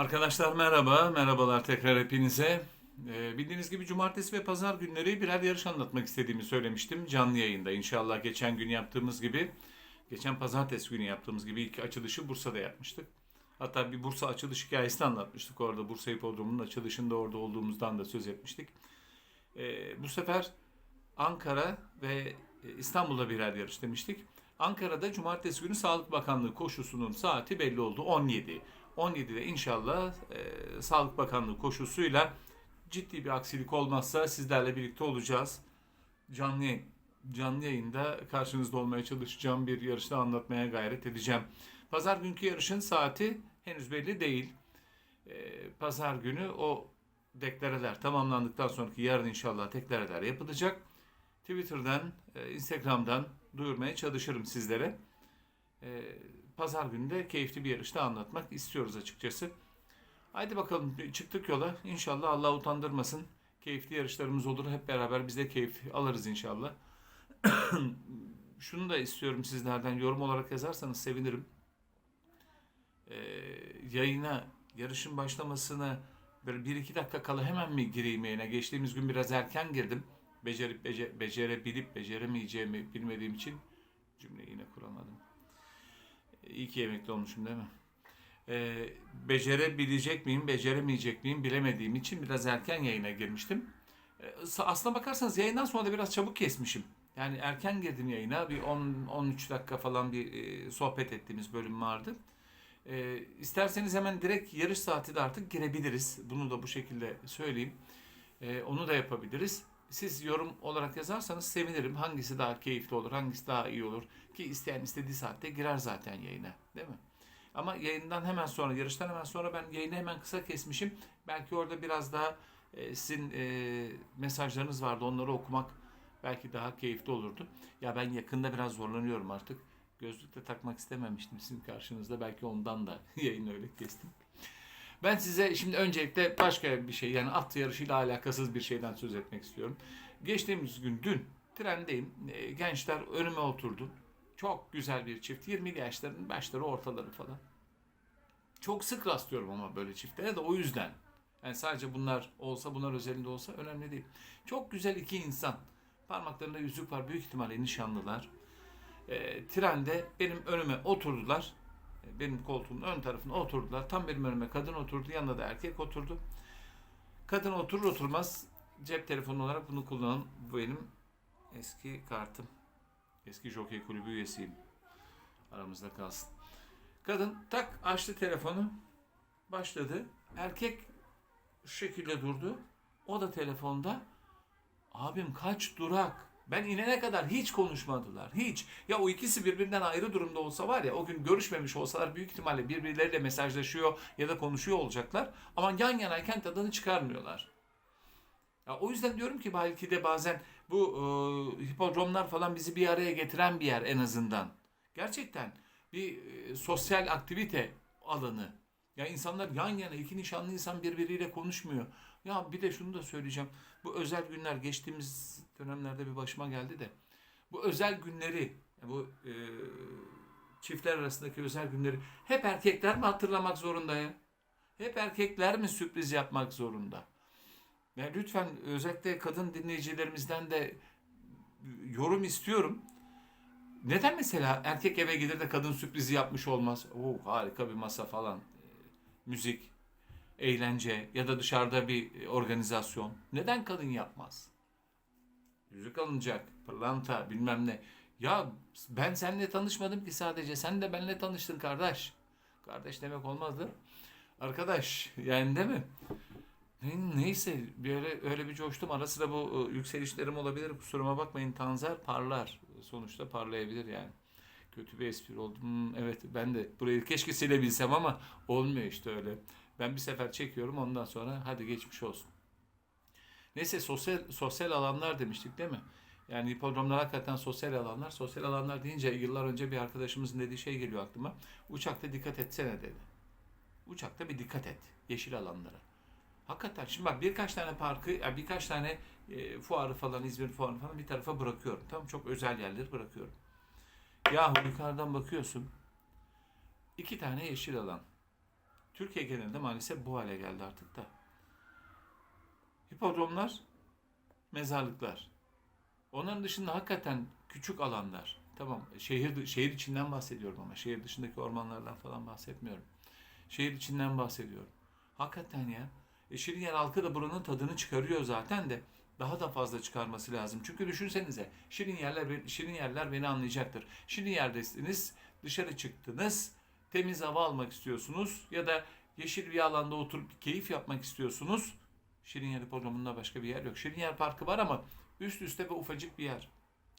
Arkadaşlar merhaba, merhabalar tekrar hepinize. Ee, bildiğiniz gibi cumartesi ve pazar günleri birer yarış anlatmak istediğimi söylemiştim canlı yayında. İnşallah geçen gün yaptığımız gibi, geçen pazartesi günü yaptığımız gibi ilk açılışı Bursa'da yapmıştık. Hatta bir Bursa açılış hikayesini anlatmıştık orada. Bursa Hipodromu'nun açılışında orada olduğumuzdan da söz etmiştik. Ee, bu sefer Ankara ve e, İstanbul'da birer yarış demiştik. Ankara'da Cumartesi günü Sağlık Bakanlığı koşusunun saati belli oldu 17. 17'de inşallah e, Sağlık Bakanlığı koşusuyla ciddi bir aksilik olmazsa sizlerle birlikte olacağız. Canlı canlı yayında karşınızda olmaya çalışacağım bir yarışta anlatmaya gayret edeceğim. Pazar günkü yarışın saati henüz belli değil. E, Pazar günü o deklareler tamamlandıktan sonraki yarın inşallah deklareler yapılacak. Twitter'dan, e, Instagram'dan duyurmaya çalışırım sizlere. E, Pazar günü de keyifli bir yarışta anlatmak istiyoruz açıkçası. Haydi bakalım çıktık yola. İnşallah Allah utandırmasın. Keyifli yarışlarımız olur. Hep beraber biz de keyif alırız inşallah. Şunu da istiyorum sizlerden yorum olarak yazarsanız sevinirim. Ee, yayına, yarışın başlamasına böyle bir iki dakika kala hemen mi gireyim yayına? Geçtiğimiz gün biraz erken girdim. Becerip bece, becerebilip beceremeyeceğimi bilmediğim için cümleyi yine kuramadım. İyi ki emekli olmuşum değil mi? Ee, becerebilecek miyim, beceremeyecek miyim bilemediğim için biraz erken yayına girmiştim. Ee, aslına bakarsanız yayından sonra da biraz çabuk kesmişim. Yani erken girdim yayına. Bir 10-13 dakika falan bir e, sohbet ettiğimiz bölüm vardı. Ee, isterseniz hemen direkt yarış saati de artık girebiliriz. Bunu da bu şekilde söyleyeyim. Ee, onu da yapabiliriz. Siz yorum olarak yazarsanız sevinirim. Hangisi daha keyifli olur, hangisi daha iyi olur. Ki isteyen istediği saatte girer zaten yayına. Değil mi? Ama yayından hemen sonra, yarıştan hemen sonra ben yayını hemen kısa kesmişim. Belki orada biraz daha e, sizin e, mesajlarınız vardı. Onları okumak belki daha keyifli olurdu. Ya ben yakında biraz zorlanıyorum artık. Gözlük de takmak istememiştim sizin karşınızda. Belki ondan da yayını öyle kestim. Ben size şimdi öncelikle başka bir şey yani at yarışıyla alakasız bir şeyden söz etmek istiyorum. Geçtiğimiz gün dün trendeyim. E, Gençler önüme oturdu. Çok güzel bir çift. 20'li yaşların başları ortaları falan. Çok sık rastlıyorum ama böyle çiftlere de o yüzden. Yani sadece bunlar olsa bunlar özelinde olsa önemli değil. Çok güzel iki insan. Parmaklarında yüzük var. Büyük ihtimalle nişanlılar. E, trende benim önüme oturdular. Benim koltuğumun ön tarafına oturdular. Tam benim önüme kadın oturdu. Yanında da erkek oturdu. Kadın oturur oturmaz cep telefonu olarak bunu kullanın. Bu benim eski kartım. Eski Jockey Kulübü üyesiyim. Aramızda kalsın. Kadın tak açtı telefonu. Başladı. Erkek şu şekilde durdu. O da telefonda. Abim kaç durak. Ben inene kadar hiç konuşmadılar. Hiç. Ya o ikisi birbirinden ayrı durumda olsa var ya o gün görüşmemiş olsalar büyük ihtimalle birbirleriyle mesajlaşıyor ya da konuşuyor olacaklar. Ama yan yanayken tadını çıkarmıyorlar. Ya o yüzden diyorum ki belki de bazen bu e, hipodromlar falan bizi bir araya getiren bir yer en azından. Gerçekten bir e, sosyal aktivite alanı. Ya insanlar yan yana iki nişanlı insan birbiriyle konuşmuyor. Ya bir de şunu da söyleyeceğim. Bu özel günler geçtiğimiz dönemlerde bir başıma geldi de. Bu özel günleri, bu e, çiftler arasındaki özel günleri hep erkekler mi hatırlamak zorunda ya? Hep erkekler mi sürpriz yapmak zorunda? Ya lütfen özellikle kadın dinleyicilerimizden de yorum istiyorum. Neden mesela erkek eve gelir de kadın sürprizi yapmış olmaz? Oo harika bir masa falan. Ee, müzik, eğlence ya da dışarıda bir organizasyon. Neden kadın yapmaz? Yüzük alınacak, pırlanta bilmem ne. Ya ben seninle tanışmadım ki sadece. Sen de benimle tanıştın kardeş. Kardeş demek olmazdı. Arkadaş yani değil mi? Ne- Neyse böyle öyle bir coştum. Ara sıra bu e, yükselişlerim olabilir. Kusuruma bakmayın. Tanzer parlar. Sonuçta parlayabilir yani. Kötü bir espri oldu. Hmm, evet ben de burayı keşke silebilsem ama olmuyor işte öyle. Ben bir sefer çekiyorum ondan sonra hadi geçmiş olsun. Neyse sosyal sosyal alanlar demiştik değil mi? Yani hipodromlar hakikaten sosyal alanlar. Sosyal alanlar deyince yıllar önce bir arkadaşımızın dediği şey geliyor aklıma. Uçakta dikkat etsene dedi. Uçakta bir dikkat et yeşil alanlara. Hakikaten şimdi bak birkaç tane parkı, yani birkaç tane e, fuarı falan, İzmir fuarı falan bir tarafa bırakıyorum. Tamam çok özel yerleri bırakıyorum. Yahu yukarıdan bakıyorsun. iki tane yeşil alan. Türkiye genelinde maalesef bu hale geldi artık da. Hipodromlar, mezarlıklar. Onların dışında hakikaten küçük alanlar. Tamam şehir şehir içinden bahsediyorum ama şehir dışındaki ormanlardan falan bahsetmiyorum. Şehir içinden bahsediyorum. Hakikaten ya. E Şirinyer halkı da buranın tadını çıkarıyor zaten de daha da fazla çıkarması lazım. Çünkü düşünsenize şirin yerler şirin yerler beni anlayacaktır. Şirin yerdesiniz, dışarı çıktınız, temiz hava almak istiyorsunuz ya da yeşil bir alanda oturup keyif yapmak istiyorsunuz. Şirin Yer Hipodromu'nda başka bir yer yok. Şirin Yer Parkı var ama üst üste ve ufacık bir yer.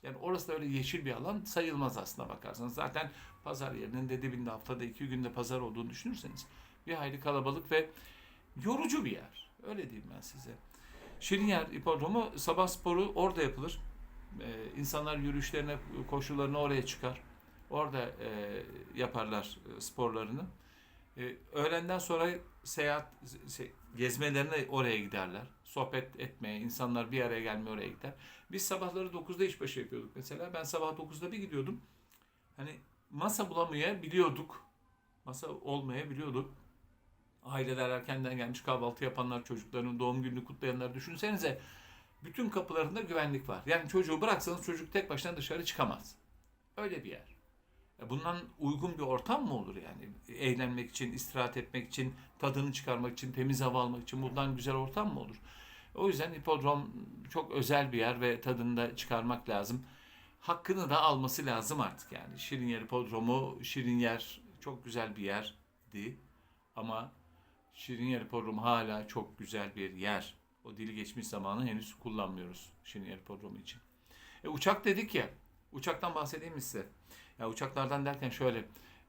Yani orası da öyle yeşil bir alan sayılmaz aslında bakarsanız. Zaten pazar yerinin de dibinde haftada iki günde pazar olduğunu düşünürseniz bir hayli kalabalık ve yorucu bir yer. Öyle diyeyim ben size. Şirinyer Hipodromu sabah sporu orada yapılır. Ee, insanlar yürüyüşlerine, koşularına oraya çıkar. Orada e, yaparlar e, sporlarını. E, öğlenden sonra seyahat, şey, gezmelerine oraya giderler. Sohbet etmeye, insanlar bir araya gelmeye oraya gider. Biz sabahları 9'da işbaşı yapıyorduk mesela. Ben sabah 9'da bir gidiyordum. Hani masa bulamayabiliyorduk. Masa olmayabiliyordu. Aileler erkenden gelmiş kahvaltı yapanlar, çocukların doğum gününü kutlayanlar düşünsenize. Bütün kapılarında güvenlik var. Yani çocuğu bıraksanız çocuk tek başına dışarı çıkamaz. Öyle bir yer. Ya Bundan uygun bir ortam mı olur yani? Eğlenmek için, istirahat etmek için, tadını çıkarmak için, temiz hava almak için bundan güzel ortam mı olur? O yüzden hipodrom çok özel bir yer ve tadını da çıkarmak lazım. Hakkını da alması lazım artık yani. Şirinyer Hipodromu, Şirinyer çok güzel bir yerdi. Ama Şirinyer Hipodromu hala çok güzel bir yer. O dili geçmiş zamanı henüz kullanmıyoruz Şirinyer Hipodromu için. E, uçak dedik ya, uçaktan bahsedeyim mi size? Ya uçaklardan derken şöyle,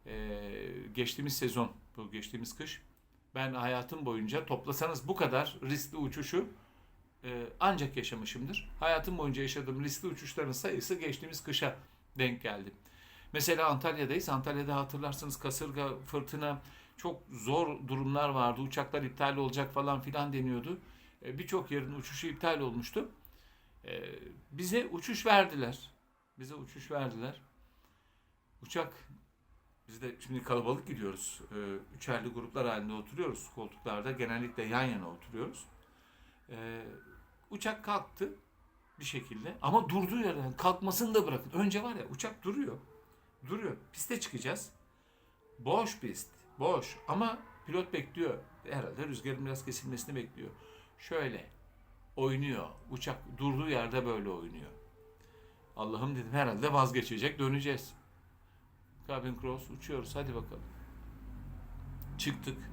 e, geçtiğimiz sezon, bu geçtiğimiz kış, ben hayatım boyunca toplasanız bu kadar riskli uçuşu e, ancak yaşamışımdır. Hayatım boyunca yaşadığım riskli uçuşların sayısı geçtiğimiz kışa denk geldi. Mesela Antalya'dayız. Antalya'da hatırlarsınız kasırga, fırtına, çok zor durumlar vardı. Uçaklar iptal olacak falan filan deniyordu. E, Birçok yerin uçuşu iptal olmuştu. E, Bize uçuş verdiler. Bize uçuş verdiler. Uçak biz de şimdi kalabalık gidiyoruz. E, Üçerli gruplar halinde oturuyoruz koltuklarda. Genellikle yan yana oturuyoruz. E, Uçak kalktı bir şekilde ama durduğu yerden kalkmasını da bırakın. Önce var ya uçak duruyor. Duruyor. Piste çıkacağız. Boş pist. Boş. Ama pilot bekliyor. Herhalde rüzgarın biraz kesilmesini bekliyor. Şöyle oynuyor. Uçak durduğu yerde böyle oynuyor. Allah'ım dedim herhalde vazgeçecek döneceğiz. Cabin cross uçuyoruz hadi bakalım. Çıktık.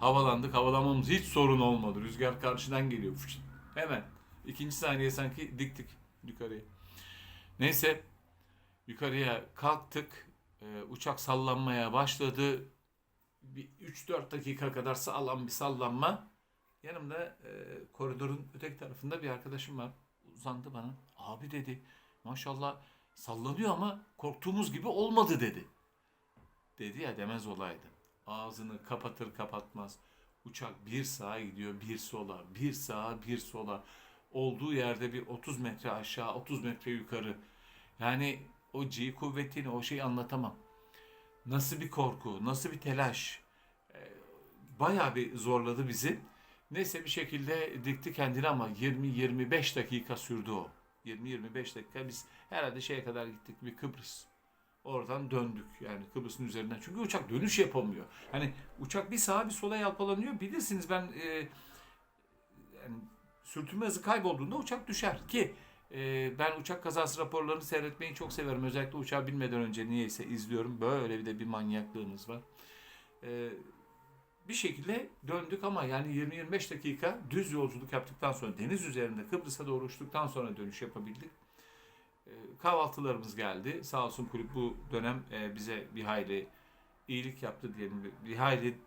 Havalandık. Havalanmamız hiç sorun olmadı. Rüzgar karşıdan geliyor. Hemen. İkinci saniye sanki diktik yukarıya. Neyse. Yukarıya kalktık. Ee, uçak sallanmaya başladı. Bir 3-4 dakika kadar sağlam bir sallanma. Yanımda e, koridorun öteki tarafında bir arkadaşım var. Uzandı bana. Abi dedi. Maşallah sallanıyor ama korktuğumuz gibi olmadı dedi. Dedi ya demez olaydı. Ağzını kapatır kapatmaz. Uçak bir sağa gidiyor, bir sola, bir sağa, bir sola. Olduğu yerde bir 30 metre aşağı, 30 metre yukarı. Yani o G kuvvetini, o şeyi anlatamam. Nasıl bir korku, nasıl bir telaş. Ee, Bayağı bir zorladı bizi. Neyse bir şekilde dikti kendini ama 20-25 dakika sürdü o. 20-25 dakika biz herhalde şeye kadar gittik bir Kıbrıs. Oradan döndük yani Kıbrıs'ın üzerinden. Çünkü uçak dönüş yapamıyor. Hani uçak bir sağa bir sola yalpalanıyor. Bilirsiniz ben e, yani sürtünme hızı kaybolduğunda uçak düşer ki e, ben uçak kazası raporlarını seyretmeyi çok severim. Özellikle uçağa binmeden önce niyeyse izliyorum. Böyle bir de bir manyaklığımız var. E, bir şekilde döndük ama yani 20-25 dakika düz yolculuk yaptıktan sonra deniz üzerinde Kıbrıs'a doğru uçtuktan sonra dönüş yapabildik. E, kahvaltılarımız geldi. Sağ olsun kulüp bu dönem e, bize bir hayli iyilik yaptı diyelim. Bir hayli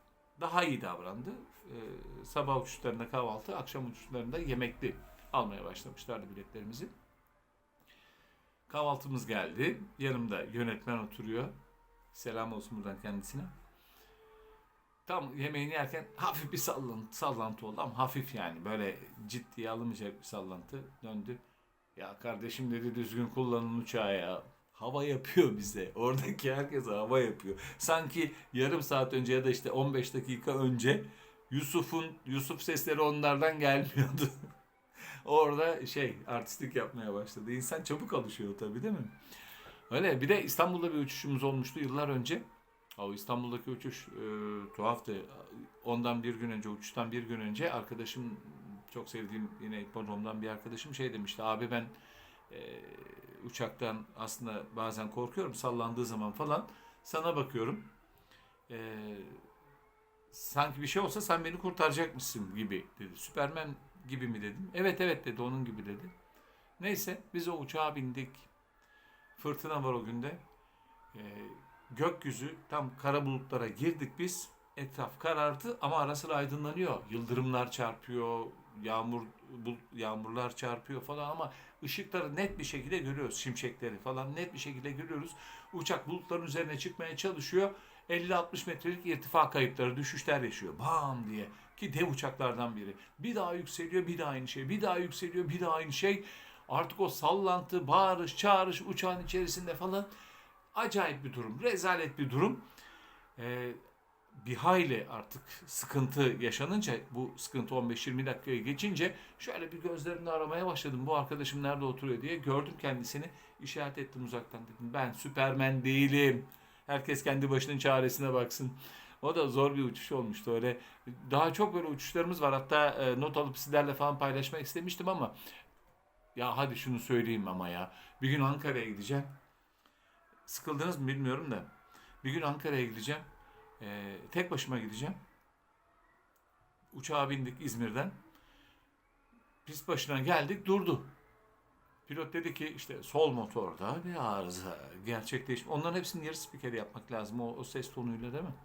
daha iyi davrandı. E, sabah uçuşlarında kahvaltı, akşam uçuşlarında yemekli almaya başlamışlardı biletlerimizi. Kahvaltımız geldi. Yanımda yönetmen oturuyor. Selam olsun buradan kendisine. Tam yemeğini yerken hafif bir sallantı, sallantı oldu ama hafif yani böyle ciddiye alınmayacak bir sallantı döndü. Ya kardeşim dedi düzgün kullanın uçağı ya. hava yapıyor bize. Oradaki herkes hava yapıyor. Sanki yarım saat önce ya da işte 15 dakika önce Yusuf'un Yusuf sesleri onlardan gelmiyordu. Orada şey artistlik yapmaya başladı. İnsan çabuk alışıyor tabii değil mi? Öyle bir de İstanbul'da bir uçuşumuz olmuştu yıllar önce. O İstanbul'daki uçuş e, tuhaftı. Ondan bir gün önce, uçuştan bir gün önce arkadaşım, çok sevdiğim yine hipodromdan bir arkadaşım şey demişti. Abi ben e, uçaktan aslında bazen korkuyorum sallandığı zaman falan. Sana bakıyorum. E, sanki bir şey olsa sen beni kurtaracakmışsın gibi dedi. Süpermen gibi mi dedim. Evet evet dedi onun gibi dedi. Neyse biz o uçağa bindik. Fırtına var o günde. E, gökyüzü tam kara bulutlara girdik biz. Etraf karardı ama ara sıra aydınlanıyor. Yıldırımlar çarpıyor, yağmur bul- yağmurlar çarpıyor falan ama ışıkları net bir şekilde görüyoruz. Şimşekleri falan net bir şekilde görüyoruz. Uçak bulutların üzerine çıkmaya çalışıyor. 50-60 metrelik irtifa kayıpları, düşüşler yaşıyor. Bam diye. Ki dev uçaklardan biri. Bir daha yükseliyor, bir daha aynı şey. Bir daha yükseliyor, bir daha aynı şey. Artık o sallantı, bağırış, çağırış uçağın içerisinde falan acayip bir durum. Rezalet bir durum. Ee, bir hayli artık sıkıntı yaşanınca bu sıkıntı 15-20 dakikaya geçince şöyle bir gözlerimle aramaya başladım. Bu arkadaşım nerede oturuyor diye gördüm kendisini. işaret ettim uzaktan dedim. Ben Süpermen değilim. Herkes kendi başının çaresine baksın. O da zor bir uçuş olmuştu öyle. Daha çok böyle uçuşlarımız var. Hatta e, not alıp sizlerle falan paylaşmak istemiştim ama ya hadi şunu söyleyeyim ama ya. Bir gün Ankara'ya gideceğim. Sıkıldınız mı bilmiyorum da. Bir gün Ankara'ya gideceğim. Ee, tek başıma gideceğim. Uçağa bindik İzmir'den. Pist başına geldik durdu. Pilot dedi ki işte sol motorda bir arıza gerçekleşmiş. Onların hepsini yarı spikeri yapmak lazım o, o ses tonuyla değil mi?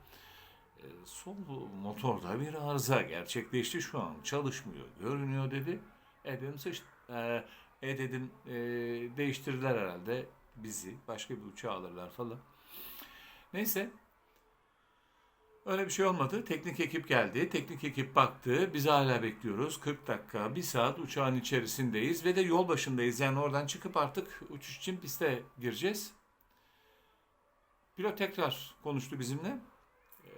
Ee, sol motorda bir arıza gerçekleşti şu an çalışmıyor görünüyor dedi. E dedim sıç, e, e dedim e, değiştirdiler herhalde bizi başka bir uçağa alırlar falan. Neyse Öyle bir şey olmadı. Teknik ekip geldi. Teknik ekip baktı. Biz hala bekliyoruz. 40 dakika, 1 saat uçağın içerisindeyiz ve de yol başındayız. Yani oradan çıkıp artık uçuş için piste gireceğiz. Pilot tekrar konuştu bizimle. Ee,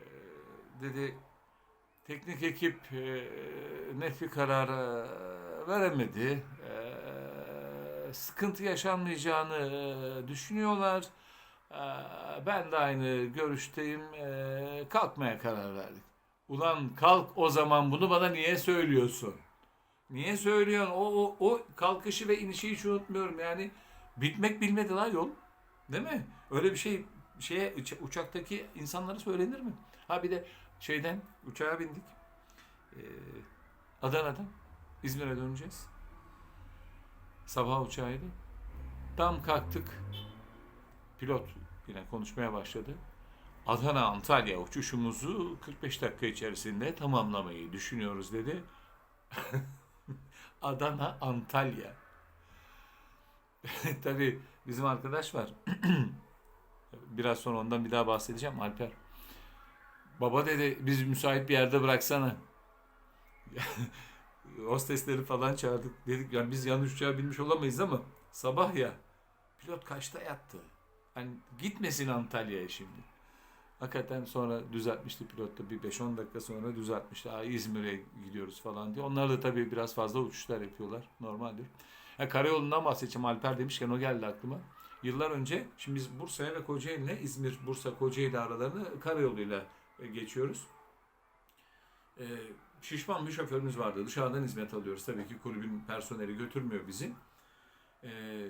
dedi teknik ekip e, net bir karar e, veremedi. E, sıkıntı yaşanmayacağını e, düşünüyorlar. Ee, Ben de aynı görüşteyim. Ee, Kalkmaya karar verdik. Ulan kalk o zaman bunu bana niye söylüyorsun? Niye söylüyorsun? O, o, o kalkışı ve inişi hiç unutmuyorum. Yani bitmek bilmedi la yol. Değil mi? Öyle bir şey şeye uça- uçaktaki insanlara söylenir mi? Ha bir de şeyden uçağa bindik. Ee, Adana'dan İzmir'e döneceğiz. Sabah uçağıydı. Tam kalktık. Pilot yine konuşmaya başladı. Adana Antalya uçuşumuzu 45 dakika içerisinde tamamlamayı düşünüyoruz dedi. Adana Antalya. Tabii bizim arkadaş var. Biraz sonra ondan bir daha bahsedeceğim Alper. Baba dedi biz müsait bir yerde bıraksana. Hostesleri falan çağırdık. Dedik yani biz yanlış uçağa binmiş olamayız ama sabah ya. Pilot kaçta yattı? Hani gitmesin Antalya'ya şimdi. Hakikaten sonra düzeltmişti pilot da bir 5-10 dakika sonra düzeltmişti. Aa, İzmir'e gidiyoruz falan diye. Onlar da tabii biraz fazla uçuşlar yapıyorlar. Normaldir. Ha, karayolundan bahsedeceğim. Alper demişken o geldi aklıma. Yıllar önce şimdi biz Bursa'ya ve Kocaeli'ne İzmir, Bursa, Kocaeli aralarını karayoluyla e, geçiyoruz. Ee, şişman bir şoförümüz vardı. Dışarıdan hizmet alıyoruz. Tabii ki kulübün personeli götürmüyor bizi. Ee,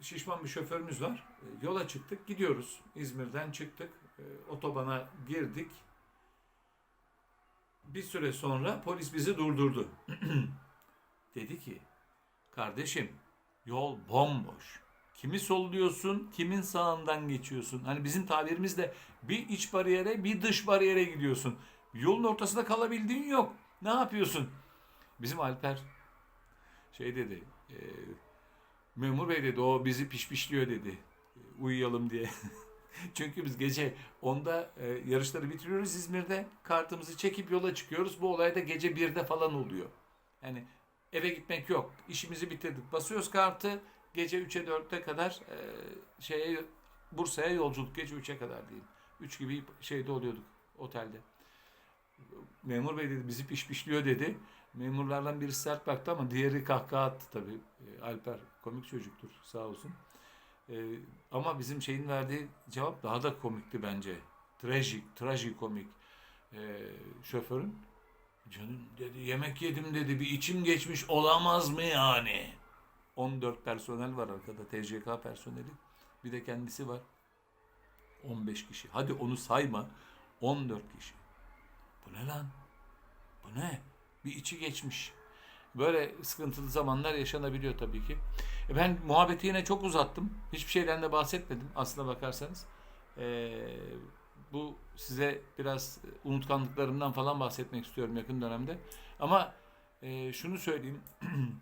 şişman bir şoförümüz var. E, Yola çıktık, gidiyoruz. İzmir'den çıktık, e, otobana girdik. Bir süre sonra polis bizi durdurdu. Dedi ki, kardeşim yol bomboş. Kimi solluyorsun, kimin sağından geçiyorsun? Hani bizim tabirimizde bir iç bariyere, bir dış bariyere gidiyorsun. Yolun ortasında kalabildiğin yok. Ne yapıyorsun? Bizim Alper şey dedi, e, Memur bey dedi o bizi pişpişliyor dedi. Uyuyalım diye. Çünkü biz gece onda e, yarışları bitiriyoruz İzmir'de. Kartımızı çekip yola çıkıyoruz. Bu olay da gece 1'de falan oluyor. Yani eve gitmek yok. İşimizi bitirdik. Basıyoruz kartı. gece 3'e 4'te kadar e, şeye Bursa'ya yolculuk gece 3'e kadar diyeyim. 3 gibi şeyde oluyorduk otelde. Memur bey dedi bizi pişpişliyor dedi. Memurlardan biri sert baktı ama diğeri kahkaha attı tabii. E, Alper komik çocuktur sağ olsun. E, ama bizim şeyin verdiği cevap daha da komikti bence. Trajik, trajikomik. E, şoförün canım dedi yemek yedim dedi bir içim geçmiş olamaz mı yani? 14 personel var arkada TCK personeli. Bir de kendisi var. 15 kişi. Hadi onu sayma. 14 kişi. Bu ne lan? Bu ne? Bir içi geçmiş. Böyle sıkıntılı zamanlar yaşanabiliyor tabii ki. E ben muhabbeti yine çok uzattım. Hiçbir şeyden de bahsetmedim aslına bakarsanız. Ee, bu size biraz unutkanlıklarımdan falan bahsetmek istiyorum yakın dönemde. Ama e, şunu söyleyeyim.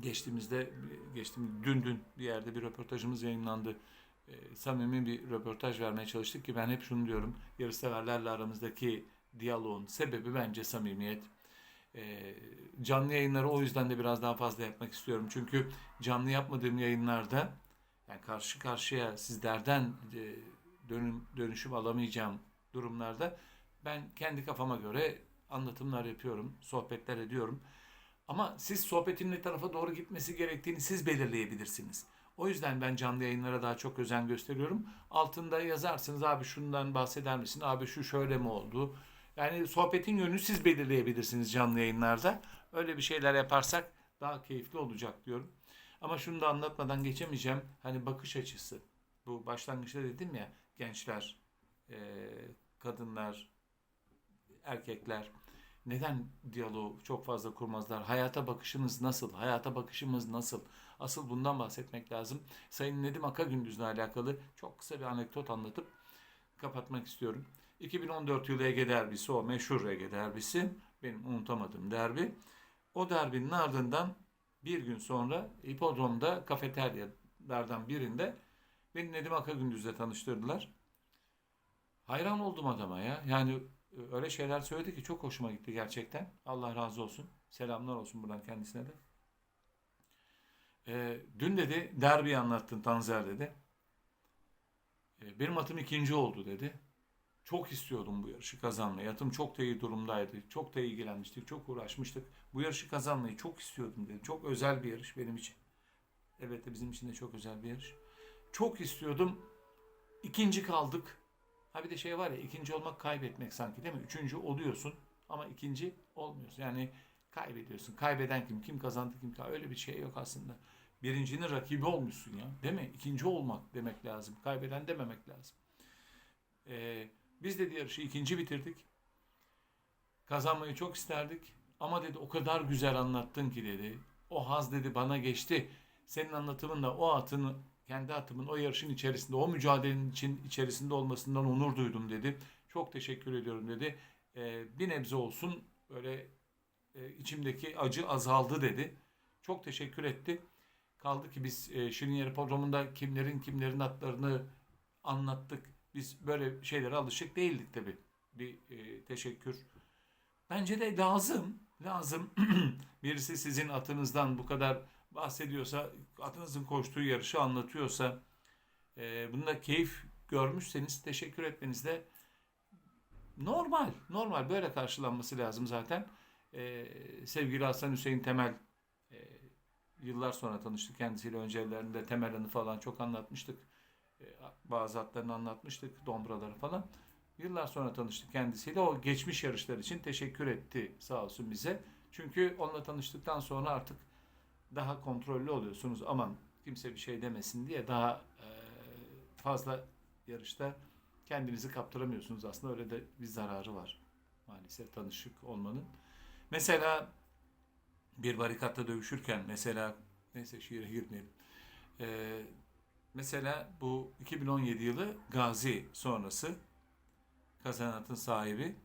Geçtiğimizde, geçtiğim dün dün bir yerde bir röportajımız yayınlandı. E, samimi bir röportaj vermeye çalıştık ki ben hep şunu diyorum. Yarışseverlerle aramızdaki diyaloğun sebebi bence samimiyet. E, canlı yayınları o yüzden de biraz daha fazla yapmak istiyorum. Çünkü canlı yapmadığım yayınlarda yani karşı karşıya sizlerden e, dönüm, dönüşüm alamayacağım durumlarda ben kendi kafama göre anlatımlar yapıyorum, sohbetler ediyorum. Ama siz sohbetin ne tarafa doğru gitmesi gerektiğini siz belirleyebilirsiniz. O yüzden ben canlı yayınlara daha çok özen gösteriyorum. Altında yazarsınız abi şundan bahseder misin? Abi şu şöyle mi oldu? Yani sohbetin yönünü siz belirleyebilirsiniz canlı yayınlarda. Öyle bir şeyler yaparsak daha keyifli olacak diyorum. Ama şunu da anlatmadan geçemeyeceğim. Hani bakış açısı. Bu başlangıçta dedim ya gençler, e, kadınlar, erkekler neden diyaloğu çok fazla kurmazlar? Hayata bakışınız nasıl? Hayata bakışımız nasıl? Asıl bundan bahsetmek lazım. Sayın Nedim Akagündüz'le alakalı çok kısa bir anekdot anlatıp kapatmak istiyorum. 2014 yılı Ege derbisi o meşhur Ege derbisi. Benim unutamadığım derbi. O derbinin ardından bir gün sonra hipodromda kafeteryalardan birinde beni Nedim Akagündüz'le tanıştırdılar. Hayran oldum adama ya. Yani öyle şeyler söyledi ki çok hoşuma gitti gerçekten. Allah razı olsun. Selamlar olsun buradan kendisine de. Ee, dün dedi derbi anlattın Tanzer dedi. Ee, benim atım ikinci oldu dedi. Çok istiyordum bu yarışı kazanmayı. Atım çok da iyi durumdaydı. Çok da ilgilenmiştik. Çok uğraşmıştık. Bu yarışı kazanmayı çok istiyordum dedi. Çok özel bir yarış benim için. Evet de bizim için de çok özel bir yarış. Çok istiyordum. İkinci kaldık. Ha bir de şey var ya ikinci olmak kaybetmek sanki değil mi? Üçüncü oluyorsun ama ikinci olmuyorsun. Yani kaybediyorsun. Kaybeden kim? Kim kazandı kim? Öyle bir şey yok aslında. Birincinin rakibi olmuşsun ya. Değil mi? İkinci olmak demek lazım. Kaybeden dememek lazım. Ee, biz de yarışı ikinci bitirdik. Kazanmayı çok isterdik. Ama dedi o kadar güzel anlattın ki dedi. O haz dedi bana geçti. Senin anlatımınla o atın kendi atımın o yarışın içerisinde, o mücadelenin için içerisinde olmasından onur duydum dedi. Çok teşekkür ediyorum dedi. Ee, bir nebze olsun böyle e, içimdeki acı azaldı dedi. Çok teşekkür etti. Kaldı ki biz e, Şirin programında kimlerin kimlerin atlarını anlattık. Biz böyle şeylere alışık değildik tabi. Bir e, teşekkür. Bence de lazım. Lazım. Birisi sizin atınızdan bu kadar bahsediyorsa, atınızın koştuğu yarışı anlatıyorsa, e, bunda keyif görmüşseniz teşekkür etmeniz de normal. Normal böyle karşılanması lazım zaten. E, sevgili Hasan Hüseyin Temel e, yıllar sonra tanıştık kendisiyle önce evlerinde Temel Hanı falan çok anlatmıştık. Bazı atlarını anlatmıştık, dombraları falan. Yıllar sonra tanıştık kendisiyle. O geçmiş yarışlar için teşekkür etti sağ olsun bize. Çünkü onunla tanıştıktan sonra artık daha kontrollü oluyorsunuz. Aman kimse bir şey demesin diye daha fazla yarışta kendinizi kaptıramıyorsunuz. Aslında öyle de bir zararı var maalesef tanışık olmanın. Mesela bir barikatta dövüşürken mesela neyse şiire girmeyelim. E, mesela bu 2017 yılı Gazi sonrası kazanatın sahibi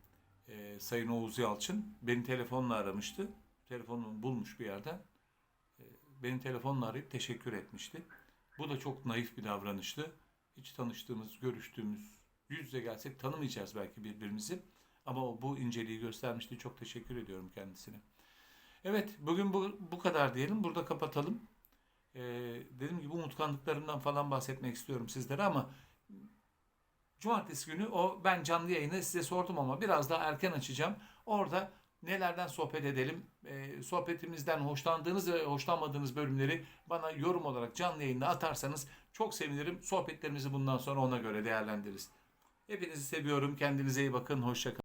e, Sayın Oğuz Yalçın beni telefonla aramıştı. Telefonumu bulmuş bir yerden beni telefonla arayıp teşekkür etmişti. Bu da çok naif bir davranıştı. Hiç tanıştığımız, görüştüğümüz, yüz yüze gelsek tanımayacağız belki birbirimizi. Ama o bu inceliği göstermişti. Çok teşekkür ediyorum kendisine. Evet, bugün bu, bu kadar diyelim. Burada kapatalım. Ee, dediğim gibi unutkanlıklarımdan falan bahsetmek istiyorum sizlere ama Cumartesi günü o ben canlı yayını size sordum ama biraz daha erken açacağım. Orada nelerden sohbet edelim? Ee, sohbetimizden hoşlandığınız ve hoşlanmadığınız bölümleri bana yorum olarak canlı yayında atarsanız çok sevinirim. Sohbetlerimizi bundan sonra ona göre değerlendiririz. Hepinizi seviyorum. Kendinize iyi bakın. Hoşçakalın.